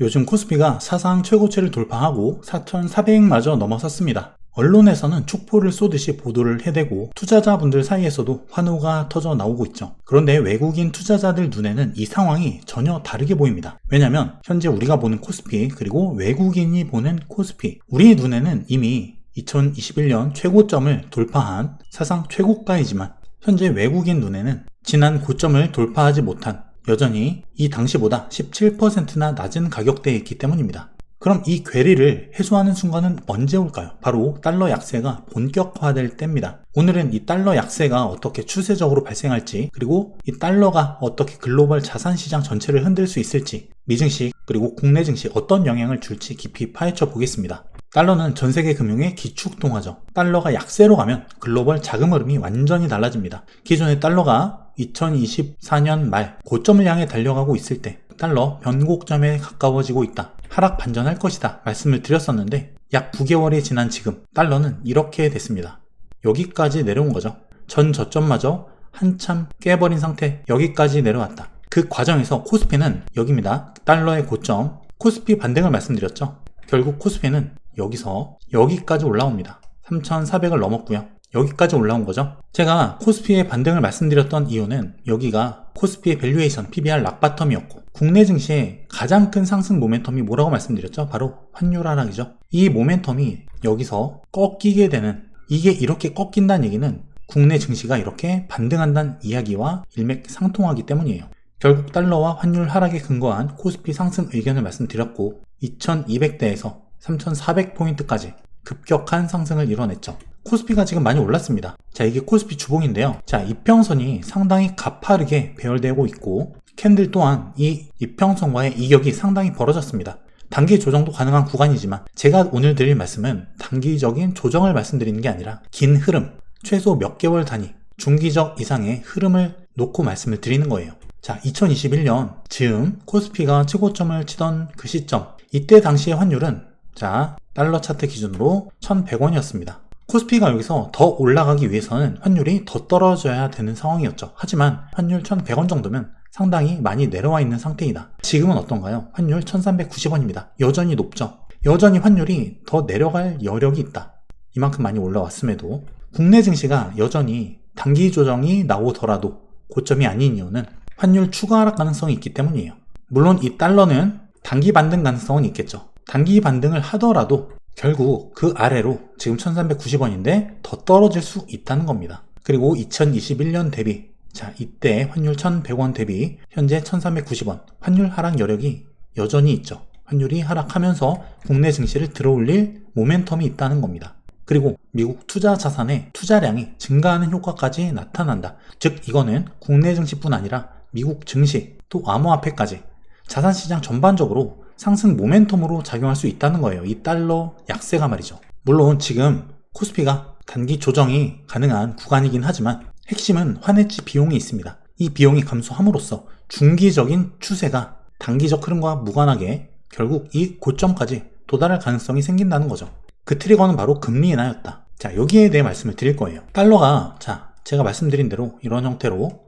요즘 코스피가 사상 최고치를 돌파하고 4,400마저 넘어섰습니다. 언론에서는 축포를 쏘듯이 보도를 해대고 투자자분들 사이에서도 환호가 터져 나오고 있죠. 그런데 외국인 투자자들 눈에는 이 상황이 전혀 다르게 보입니다. 왜냐면 현재 우리가 보는 코스피 그리고 외국인이 보는 코스피 우리 눈에는 이미 2021년 최고점을 돌파한 사상 최고가이지만 현재 외국인 눈에는 지난 고점을 돌파하지 못한 여전히 이 당시보다 17%나 낮은 가격대에 있기 때문입니다. 그럼 이 괴리를 해소하는 순간은 언제 올까요? 바로 달러 약세가 본격화될 때입니다. 오늘은 이 달러 약세가 어떻게 추세적으로 발생할지, 그리고 이 달러가 어떻게 글로벌 자산 시장 전체를 흔들 수 있을지, 미증시 그리고 국내 증시 어떤 영향을 줄지 깊이 파헤쳐 보겠습니다. 달러는 전 세계 금융의 기축 동화죠. 달러가 약세로 가면 글로벌 자금 흐름이 완전히 달라집니다. 기존의 달러가 2024년 말 고점을 향해 달려가고 있을 때 달러 변곡점에 가까워지고 있다. 하락 반전할 것이다. 말씀을 드렸었는데 약 9개월이 지난 지금 달러는 이렇게 됐습니다. 여기까지 내려온 거죠. 전 저점마저 한참 깨버린 상태 여기까지 내려왔다. 그 과정에서 코스피는 여기입니다. 달러의 고점 코스피 반등을 말씀드렸죠. 결국 코스피는 여기서 여기까지 올라옵니다. 3,400을 넘었고요. 여기까지 올라온 거죠. 제가 코스피의 반등을 말씀드렸던 이유는 여기가 코스피의 밸류에이션 PBR 락바텀이었고 국내 증시의 가장 큰 상승 모멘텀이 뭐라고 말씀드렸죠? 바로 환율 하락이죠. 이 모멘텀이 여기서 꺾이게 되는 이게 이렇게 꺾인다는 얘기는 국내 증시가 이렇게 반등한다는 이야기와 일맥상통하기 때문이에요. 결국 달러와 환율 하락에 근거한 코스피 상승 의견을 말씀드렸고 2200대에서 3400포인트까지 급격한 상승을 이뤄냈죠. 코스피가 지금 많이 올랐습니다. 자, 이게 코스피 주봉인데요. 자, 이평선이 상당히 가파르게 배열되고 있고 캔들 또한 이 이평선과의 이격이 상당히 벌어졌습니다. 단기 조정도 가능한 구간이지만 제가 오늘 드릴 말씀은 단기적인 조정을 말씀드리는 게 아니라 긴 흐름, 최소 몇 개월 단위, 중기적 이상의 흐름을 놓고 말씀을 드리는 거예요. 자, 2021년 즈음 코스피가 최고점을 치던 그 시점, 이때 당시의 환율은 자, 달러 차트 기준으로 1,100원이었습니다. 코스피가 여기서 더 올라가기 위해서는 환율이 더 떨어져야 되는 상황이었죠. 하지만 환율 1,100원 정도면 상당히 많이 내려와 있는 상태이다. 지금은 어떤가요? 환율 1,390원입니다. 여전히 높죠. 여전히 환율이 더 내려갈 여력이 있다. 이만큼 많이 올라왔음에도 국내 증시가 여전히 단기 조정이 나오더라도 고점이 아닌 이유는 환율 추가 하락 가능성이 있기 때문이에요. 물론 이 달러는 단기 반등 가능성은 있겠죠. 단기 반등을 하더라도 결국 그 아래로 지금 1390원인데 더 떨어질 수 있다는 겁니다. 그리고 2021년 대비 자 이때 환율 1100원 대비 현재 1390원 환율 하락 여력이 여전히 있죠. 환율이 하락하면서 국내 증시를 들어올릴 모멘텀이 있다는 겁니다. 그리고 미국 투자 자산의 투자량이 증가하는 효과까지 나타난다. 즉 이거는 국내 증시뿐 아니라 미국 증시 또 암호화폐까지 자산시장 전반적으로 상승 모멘텀으로 작용할 수 있다는 거예요. 이 달러 약세가 말이죠. 물론 지금 코스피가 단기 조정이 가능한 구간이긴 하지만 핵심은 환해지 비용이 있습니다. 이 비용이 감소함으로써 중기적인 추세가 단기적 흐름과 무관하게 결국 이 고점까지 도달할 가능성이 생긴다는 거죠. 그 트리거는 바로 금리 인하였다. 자, 여기에 대해 말씀을 드릴 거예요. 달러가, 자, 제가 말씀드린 대로 이런 형태로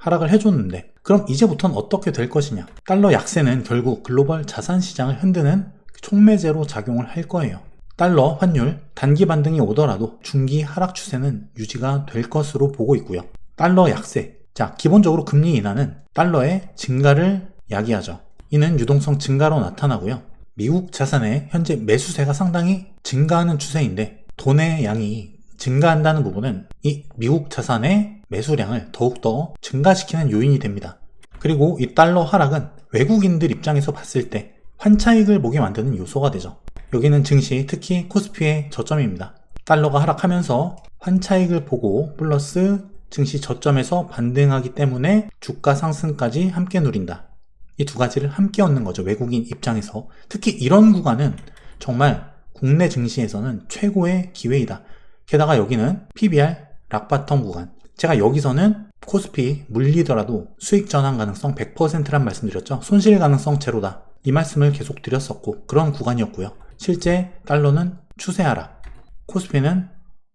하락을 해줬는데, 그럼 이제부터는 어떻게 될 것이냐? 달러 약세는 결국 글로벌 자산 시장을 흔드는 촉매제로 작용을 할 거예요. 달러 환율 단기 반등이 오더라도 중기 하락 추세는 유지가 될 것으로 보고 있고요. 달러 약세. 자, 기본적으로 금리 인하는 달러의 증가를 야기하죠. 이는 유동성 증가로 나타나고요. 미국 자산의 현재 매수세가 상당히 증가하는 추세인데 돈의 양이 증가한다는 부분은 이 미국 자산의 매수량을 더욱더 증가시키는 요인이 됩니다. 그리고 이 달러 하락은 외국인들 입장에서 봤을 때 환차익을 보게 만드는 요소가 되죠. 여기는 증시, 특히 코스피의 저점입니다. 달러가 하락하면서 환차익을 보고 플러스 증시 저점에서 반등하기 때문에 주가 상승까지 함께 누린다. 이 두 가지를 함께 얻는 거죠. 외국인 입장에서. 특히 이런 구간은 정말 국내 증시에서는 최고의 기회이다. 게다가 여기는 PBR 락바텀 구간. 제가 여기서는 코스피 물리더라도 수익 전환 가능성 100%란 말씀드렸죠. 손실 가능성 제로다. 이 말씀을 계속 드렸었고 그런 구간이었고요. 실제 달러는 추세 하락, 코스피는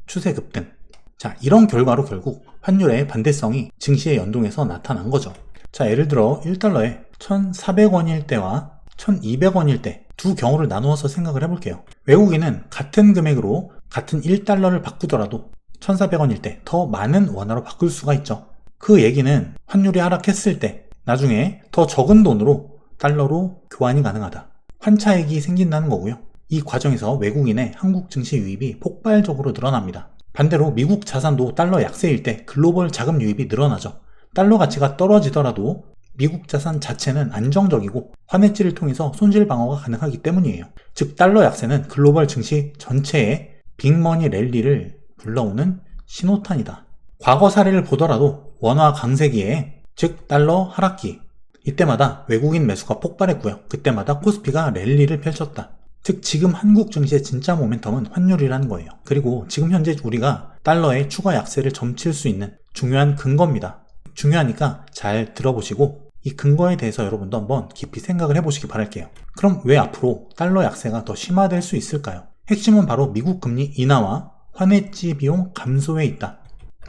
추세 급등. 자, 이런 결과로 결국 환율의 반대성이 증시에 연동해서 나타난 거죠. 자, 예를 들어 1달러에 1,400원일 때와 1200원일 때 두 경우를 나누어서 생각을 해볼게요. 외국인은 같은 금액으로 같은 1달러를 바꾸더라도 1400원일 때 더 많은 원화로 바꿀 수가 있죠. 그 얘기는 환율이 하락했을 때 나중에 더 적은 돈으로 달러로 교환이 가능하다. 환차액이 생긴다는 거고요. 이 과정에서 외국인의 한국 증시 유입이 폭발적으로 늘어납니다. 반대로 미국 자산도 달러 약세일 때 글로벌 자금 유입이 늘어나죠. 달러 가치가 떨어지더라도 미국 자산 자체는 안정적이고 환해지를 통해서 손실 방어가 가능하기 때문이에요. 즉 달러 약세는 글로벌 증시 전체의 빅머니 랠리를 불러오는 신호탄이다. 과거 사례를 보더라도 원화 강세기에 즉 달러 하락기 이때마다 외국인 매수가 폭발했고요. 그때마다 코스피가 랠리를 펼쳤다. 즉 지금 한국 증시의 진짜 모멘텀은 환율이라는 거예요. 그리고 지금 현재 우리가 달러의 추가 약세를 점칠 수 있는 중요한 근거입니다. 중요하니까 잘 들어보시고 이 근거에 대해서 여러분도 한번 깊이 생각을 해보시기 바랄게요. 그럼 왜 앞으로 달러 약세가 더 심화될 수 있을까요? 핵심은 바로 미국 금리 인하와 환해지 비용 감소에 있다.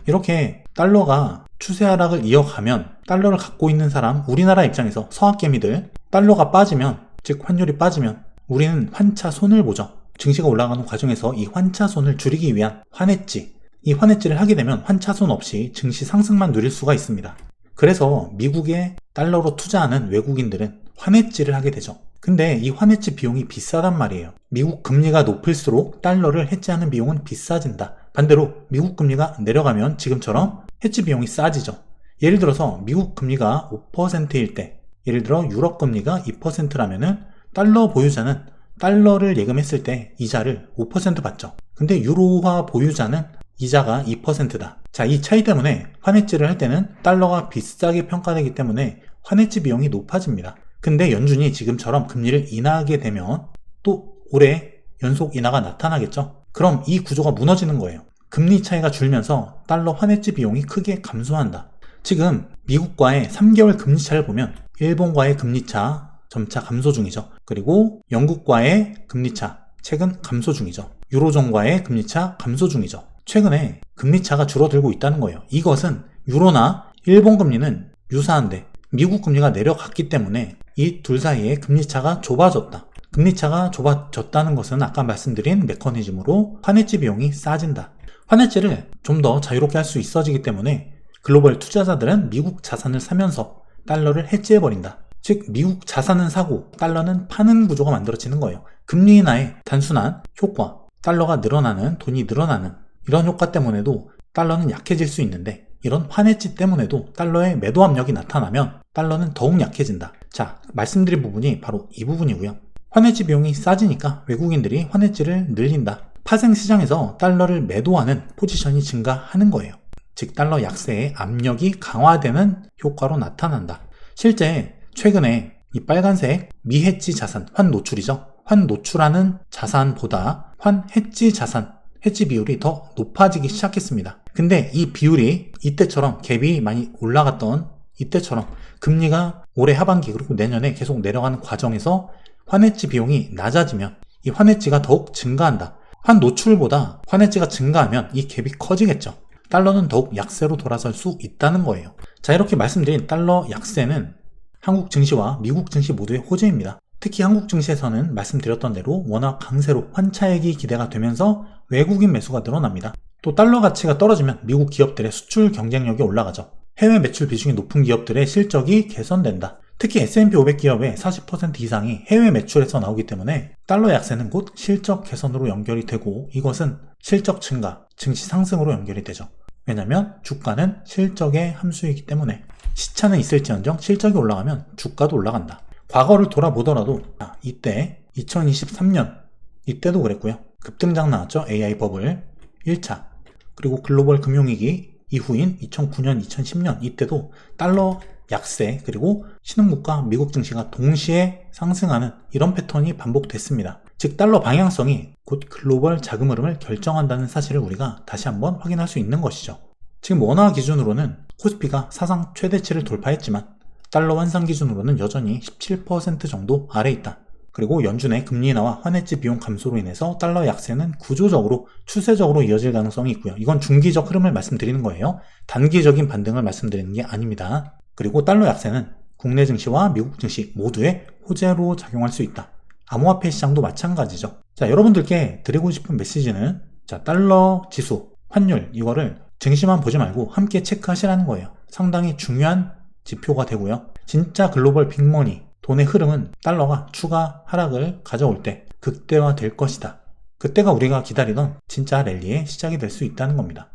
이렇게 달러가 추세 하락을 이어가면 달러를 갖고 있는 사람, 우리나라 입장에서 서학개미들 달러가 빠지면 즉 환율이 빠지면 우리는 환차 손을 보죠. 증시가 올라가는 과정에서 이 환차 손을 줄이기 위한 환해지, 이 환해지를 하게 되면 환차 손 없이 증시 상승만 누릴 수가 있습니다. 그래서 미국에 달러로 투자하는 외국인들은 환해지를 하게 되죠. 근데 이 환해지 비용이 비싸단 말이에요. 미국 금리가 높을수록 달러를 해지하는 비용은 비싸진다. 반대로 미국 금리가 내려가면 지금처럼 해지 비용이 싸지죠. 예를 들어서 미국 금리가 5%일 때, 예를 들어 유럽 금리가 2%라면은 달러 보유자는 달러를 예금했을 때 이자를 5% 받죠. 근데 유로화 보유자는 이자가 2%다. 자, 이 차이 때문에 환해지를 할 때는 달러가 비싸게 평가되기 때문에 환해지 비용이 높아집니다. 근데 연준이 지금처럼 금리를 인하하게 되면 또 올해 연속 인하가 나타나겠죠? 그럼 이 구조가 무너지는 거예요. 금리 차이가 줄면서 달러 환해지 비용이 크게 감소한다. 지금 미국과의 3개월 금리 차를 보면 일본과의 금리 차 점차 감소 중이죠. 그리고 영국과의 금리 차 최근 감소 중이죠. 유로존과의 금리 차 감소 중이죠. 최근에 금리 차가 줄어들고 있다는 거예요. 이것은 유로나 일본 금리는 유사한데 미국 금리가 내려갔기 때문에 이 둘 사이의 금리 차가 좁아졌다. 금리 차가 좁아졌다는 것은 아까 말씀드린 메커니즘으로 환해지 비용이 싸진다. 환해지를 좀 더 자유롭게 할 수 있어지기 때문에 글로벌 투자자들은 미국 자산을 사면서 달러를 해지해버린다. 즉 미국 자산은 사고 달러는 파는 구조가 만들어지는 거예요. 금리 인하의 단순한 효과, 달러가 늘어나는 돈이 늘어나는 이런 효과 때문에도 달러는 약해질 수 있는데 이런 환해지 때문에도 달러의 매도 압력이 나타나면 달러는 더욱 약해진다. 자, 말씀드린 부분이 바로 이 부분이고요. 환해지 비용이 싸지니까 외국인들이 환해지를 늘린다. 파생 시장에서 달러를 매도하는 포지션이 증가하는 거예요. 즉 달러 약세의 압력이 강화되는 효과로 나타난다. 실제 최근에 이 빨간색 미해지 자산, 환 노출이죠. 환 노출하는 자산보다 환 해지 자산, 해지 비율이 더 높아지기 시작했습니다. 근데 이 비율이 이때처럼 갭이 많이 올라갔던 이때처럼 금리가 올해 하반기 그리고 내년에 계속 내려가는 과정에서 환해지 비용이 낮아지면 이 환해지가 더욱 증가한다. 환 노출보다 환해지가 증가하면 이 갭이 커지겠죠. 달러는 더욱 약세로 돌아설 수 있다는 거예요. 자, 이렇게 말씀드린 달러 약세는 한국 증시와 미국 증시 모두의 호재입니다. 특히 한국 증시에서는 말씀드렸던 대로 워낙 강세로 환차액이 기대가 되면서 외국인 매수가 늘어납니다. 또 달러 가치가 떨어지면 미국 기업들의 수출 경쟁력이 올라가죠. 해외 매출 비중이 높은 기업들의 실적이 개선된다. 특히 S&P 500 기업의 40% 이상이 해외 매출에서 나오기 때문에 달러 약세는 곧 실적 개선으로 연결이 되고 이것은 실적 증가, 증시 상승으로 연결이 되죠. 왜냐하면 주가는 실적의 함수이기 때문에 시차는 있을지언정 실적이 올라가면 주가도 올라간다. 과거를 돌아보더라도 이때 2023년 이때도 그랬고요. 급등장 나왔죠. AI 버블 1차 그리고 글로벌 금융위기 이후인 2009년, 2010년 이때도 달러 약세 그리고 신흥국가 미국 증시가 동시에 상승하는 이런 패턴이 반복됐습니다. 즉 달러 방향성이 곧 글로벌 자금 흐름을 결정한다는 사실을 우리가 다시 한번 확인할 수 있는 것이죠. 지금 원화 기준으로는 코스피가 사상 최대치를 돌파했지만 달러 환산 기준으로는 여전히 17% 정도 아래 있다. 그리고 연준의 금리 인하와 환해지 비용 감소로 인해서 달러 약세는 구조적으로 추세적으로 이어질 가능성이 있고요. 이건 중기적 흐름을 말씀드리는 거예요. 단기적인 반등을 말씀드리는 게 아닙니다. 그리고 달러 약세는 국내 증시와 미국 증시 모두의 호재로 작용할 수 있다. 암호화폐 시장도 마찬가지죠. 자, 여러분들께 드리고 싶은 메시지는 자, 달러 지수, 환율 이거를 증시만 보지 말고 함께 체크하시라는 거예요. 상당히 중요한 지표가 되고요. 진짜 글로벌 빅머니, 돈의 흐름은 달러가 추가 하락을 가져올 때 극대화될 것이다. 그때가 우리가 기다리던 진짜 랠리의 시작이 될 수 있다는 겁니다.